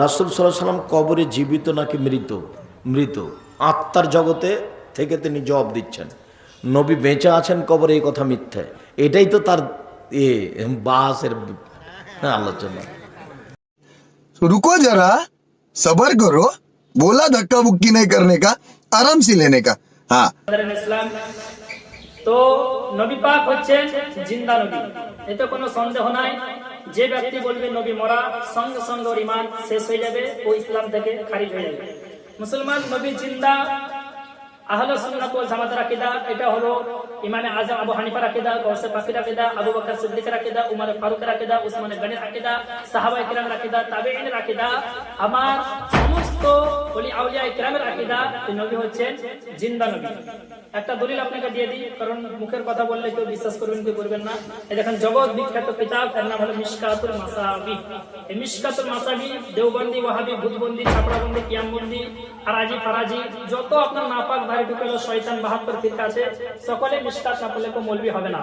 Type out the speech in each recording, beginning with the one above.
রাসুল সাল্লাম কবরে জীবিত নাকি মৃত? মৃত। আত্মার জগতে থেকে তিনি জবাব দিচ্ছেন নবী বেঁচে আছেন কবরে এই কথা মিথ্যে। এটাই তো তার এ বাসের আলোচনা। রুকো যারা সবার করো বোলা ধাক্কা বুক্কি নেই করনে কা আরাম সে লেনে কা। হ্যাঁ। তো নবী পাক হচ্ছেন জিন্দা নবী। এতে কোনো সন্দেহ নাই। যে ব্যক্তি বলবে নবী মরা, সঙ্গে সঙ্গে ইমান শেষ হয়ে যাবে, ও ইসলাম থেকে খারিজ হয়ে যাবে। মুসলমান নবী জিন্দা একটা দলিল আপনাকে দিয়ে দিই, কারণ মুখের কথা বললে কেউ বিশ্বাস করবেন কেউ করবেন না। দেখেন, জগৎ বিখ্যাত কিতাব, তার নাম হলো মিশকাতুল মাসাবি। এই মাসাবি, দেওবন্দি, ওয়াহাবি, ভূতবন্দি, ছাপড়াবন্দি, কিয়ামবন্দি হারাজি ফারাজি যত আপনার নাপাক ধারে ঢুকেলো শয়তান বাহাত্তর ফিরকা আছে সকলে মিশকাত না পড়লে কেউ মৌলবি হবে না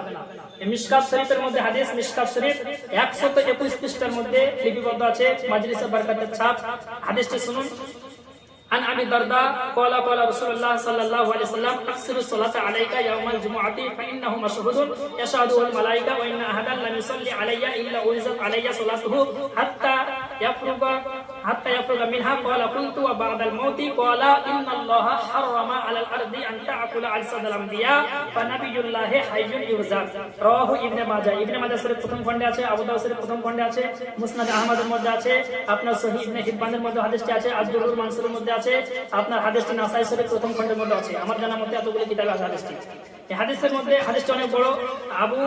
এই মিশকাত শরীফের মধ্যে হাদিস মিশকাত শরীফ একশত একুশ পৃষ্ঠার মধ্যে লিপিবদ্ধ আছে মাজলিসে বরকতের ছাপ হাদিসটি শুনুন عن ابي الدرداء قال قال رسول الله صلى الله عليه وسلم اكثر الصلاه عليك يوم الجمعه فانه مشهود يشهده الملائكه وان احدا لم يصلي علي الا انزلت علي صلاته حتى يفرغ حتى يفرغ منها قال كنت وبعد الموت قال ان الله حرم على الارض ان تاكل اجساد الانبياء فنبي الله حي يرزق رواه ابن ماجه ابن ماجه শরীফ প্রথম খণ্ডে আছে আবু দাউদ শরীফ প্রথম খণ্ডে আছে মুসনাদ আহমদের মধ্যে আছে আপনার সহিহ ইবনে হিব্বানের মধ্যে হাদিসটি আছে আজদুরুল মানসুরের মধ্যে আছে আপনার হাদিসটি নাসাই শরীফ প্রথম খণ্ডের মধ্যে আছে আমার জানার মধ্যে এতগুলো কিতাবে আছে হাদিসটি এই হাদিসের মধ্যে হাদিসটি অনেক বড় আবু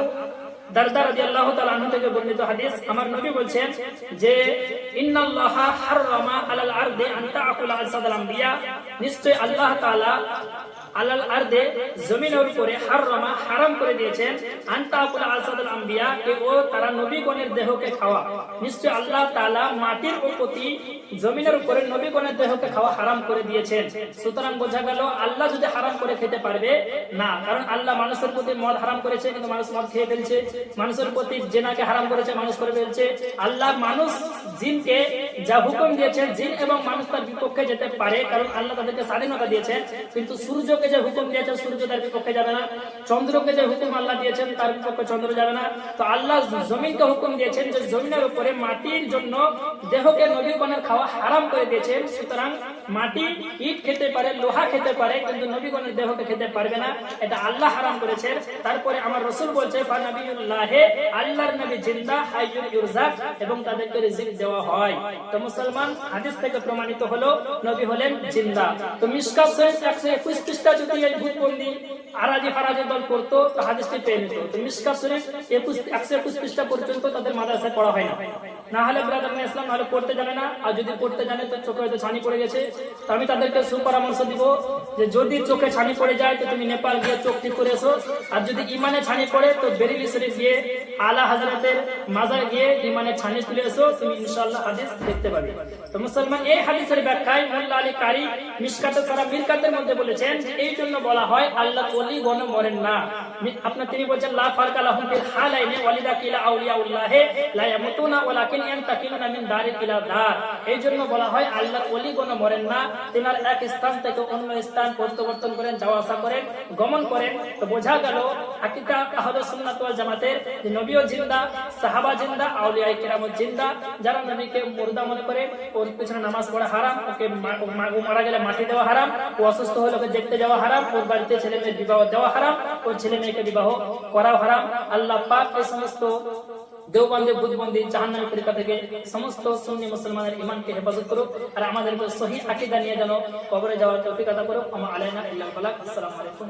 জমিনের উপরে হাররামা মাটির প্রতি জমিনের উপরে নবীগণের দেহকে খাওয়া হারাম করে দিয়েছেন। সুতরাং বোঝা গেল, আল্লাহ যদি হারাম করে খেতে পারবে, না। কারণ আল্লাহ মানুষের প্রতি মদ হারাম করেছে, কিন্তু মানুষ মদ খেয়ে ফেলছে। মানুষের প্রতি জেনাকে হারাম করেছে, মানুষ করে ফেলছে। আল্লাহ মানুষ জিনকে যা হুকুম দিয়েছেন জিন এবং মানুষ তার বিপক্ষে যেতে পারে, কারণ আল্লাহ তাদেরকে স্বাধীনতা দিয়েছেন কিন্তু সূর্যকে যে হুকুম দিয়েছে, সূর্য তার বিপক্ষে যাবে না। চন্দ্রকে যে হুকুম আল্লাহ দিয়েছেন, তার বিপক্ষে চন্দ্র যাবে না। তো আল্লাহ জমিনকে হুকুম দিয়েছেন যে জমিনের উপরে মাটির জন্য দেহকে নবীগণের খাওয়া হারাম করে দিয়েছেন। সুতরাং মাটি ইট খেতে পারে, লোহা খেতে পারে, কিন্তু নবীগণের দেহকে খেতে পারবে না। এটা আল্লাহ হারাম করেছেন। তারপরে আমার রসুল বলছে আল্লাহর নবী জিন্দা হাইয়ুল ইরজাক এবং তাদেরকে রিজিক দেওয়া হয়। তো মুসলমান হাদিস থেকে প্রমাণিত হলো, নবী হলেন জিন্দা। তো মিশকাত শরীফ 121 পৃষ্ঠা যদি এই ভূতবন্দি আরাজি ফারাজি দল করতো হাদিসটি পেয়ে নিত। মিশকাত শরীফ 21 121 পৃষ্ঠা পর্যন্ত তাদের মাদ্রাসায় পড়া হয় না। না হলে ব্রাদার ইসলাম নাহলে পড়তে জানে না, আর যদি পড়তে জানে, তো চোখে হয়তো ছানি পড়ে গেছে। তো আমি তাদেরকে সুপরামর্শ দিব যে যদি চোখে ছানি পড়ে যায়, তো তুমি নেপাল গিয়ে চোখ ঠিক করে এসো। আর যদি ইমানে ছানি পড়ে, তো বেরিলি শরীফ গিয়ে আলা হাজরাতের মাজার গিয়ে ইমানে ছানি তুলে এসো, তুমি ইনশাআল্লাহ হাদিস দেখতে পাবে। তো মুসলমান, এই হাদিসের ব্যাখ্যায় মোল্লা আলী কারি মিশকাতে সারা মিরকাতের মধ্যে বলেছেন, এই জন্য বলা হয় আল্লাহ ওলি গণ মরেন না। আপনার তিনি বলছেন, লা ফিল ওয়ালিদা কিলা আউলিয়াউল্লাহে লা ইয়ামুতুনা, ওয়ালাকিন মিন ইলা দার। বলা হয় আল্লাহ ওলি গণ মরেন না। তিনার এক স্থান থেকে অন্য স্থান করেন, যাওয়া আসা করেন, গমন করেন। তো বোঝা গেল আহলে সুন্নাত ওয়াল জামাতের যে নবীও জিন্দা, সাহাবা জিন্দা আউলিয়া জিন্দা, যারা নবীকে মুর্দা মনে করে, ওর পিছনে নামাজ পড়া হারাম, ওকে মারা গেলে মাটি দেওয়া হারাম, ও অসুস্থ হলে ওকে দেখতে যাওয়া হারাম, ওর বাড়িতে ছেলে মেয়ের বিবাহ দেওয়া হারাম ও ছেলে মেয়েকে বিবাহ করাও হারাম। আল্লাহ পাক এই সমস্ত দেওবন্দি বুধবন্দি জাহান্নামী তরিকা থেকে সমস্ত সুন্নি মুসলমানের ইমানকে হেফাজত করুক। আর আমাদেরকে সহি আকিদা নিয়ে যেন কবরে যাওয়ার আদা করুক। আমা আলাইনা আসসালামু আলাইকুম